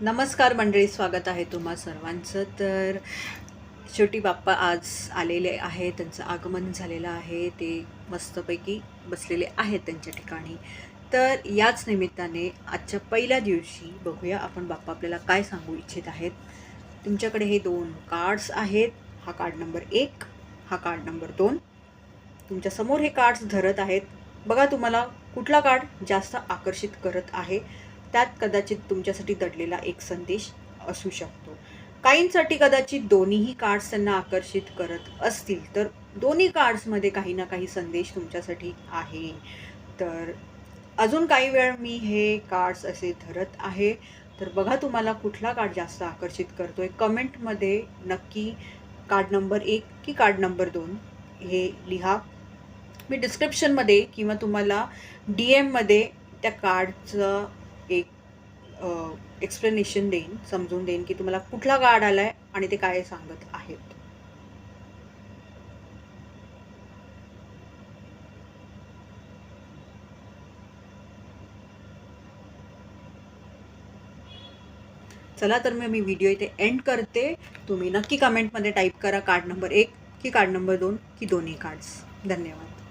नमस्कार मंडळी स्वागत आहे तुम्हा सर्वांचं. तर शेवटी बाप्पा आज आलेले आहे त्यांचं आगमन झालेलं आहे. ते मस्तपैकी बसलेले आहेत त्यांच्या ठिकाणी. तर याच निमित्ताने आजच्या पहिल्या दिवशी बघूया आपण बाप्पा आपल्याला काय सांगू इच्छित आहेत. तुमच्याकडे हे दोन कार्ड्स आहेत. हा कार्ड नंबर एक हा कार्ड नंबर दोन. तुमच्यासमोर हे कार्ड्स धरत आहेत. बघा तुम्हाला कुठला कार्ड जास्त आकर्षित करत आहे. त्यात कदाचित तुमच्यासाठी दडलेला एक संदेश असू शकतो. काहींसाठी कदाचित दोन्हीही कार्ड्स त्यांना आकर्षित करत असतील तर दोन्ही कार्ड्समध्ये काही ना काही संदेश तुमच्यासाठी आहे. तर अजून काही वेळ मी हे कार्ड्स असे धरत आहे. तर बघा तुम्हाला कुठला कार्ड जास्त आकर्षित करतो आहे कमेंटमध्ये नक्की कार्ड नंबर एक की कार्ड नंबर दोन हे लिहा. मी डिस्क्रिप्शनमध्ये किंवा तुम्हाला डी एममध्ये त्या कार्डचं एक एक्सप्लेनेशन देईन समजून देईन की तुम्हाला कुठला कार्ड आला आहे आणि ते काय सांगत आहेत. चला तर मी मी व्हिडिओ इथे एंड करते. तुम्ही नक्की कमेंटमध्ये टाईप करा कार्ड नंबर एक की कार्ड नंबर दोन की दोन्ही कार्ड्स धन्यवाद.